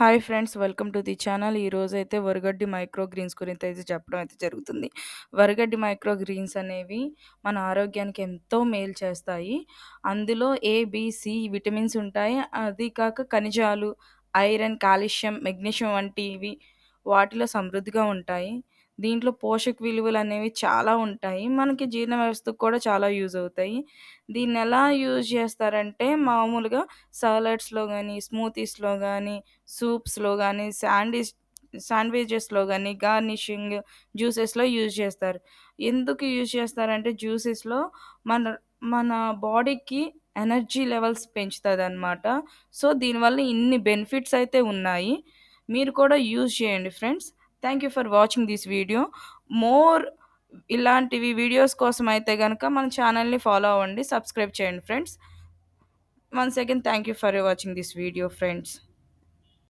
Hi friends welcome to the channel. ఈరోజైతే వరగడ్డి micro Greens గురించి అయితే చెప్పడం అయితే జరుగుతుంది. వరగడ్డి మైక్రో గ్రీన్స్ అనేవి మన ఆరోగ్యానికి ఎంతో మేలు చేస్తాయి. అందులో ఏబిసి విటమిన్స్ ఉంటాయి. అది కాక ఖనిజాలు ఐరన్ కాల్షియం మెగ్నీషియం వంటివి వాటిలో సమృద్ధిగా ఉంటాయి. దీంట్లో పోషక విలువలు అనేవి చాలా ఉంటాయి. మనకి జీర్ణ వ్యవస్థకు కూడా చాలా యూజ్ అవుతాయి. దీన్ని ఎలా యూజ్ చేస్తారంటే మామూలుగా సాలడ్స్లో కానీ స్మూతీస్లో కానీ సూప్స్లో కానీ శాండ్విచ్ శాండ్విచెస్లో కానీ గార్నిషింగ్ జ్యూసెస్లో యూజ్ చేస్తారు. ఎందుకు యూజ్ చేస్తారంటే జ్యూసెస్లో మన మన బాడీకి ఎనర్జీ లెవెల్స్ పెంచుతుంది అనమాట సో దీనివల్ల ఇన్ని బెనిఫిట్స్ అయితే ఉన్నాయి. మీరు కూడా యూజ్ చేయండి friends. Thank you for watching this video more ఇలాంటివి వీడియోస్ కోసం అయితే కనుక మన ఛానల్ని ఫాలో అవ్వండి సబ్స్క్రైబ్ చేయండి friends once again thank you for watching this video friends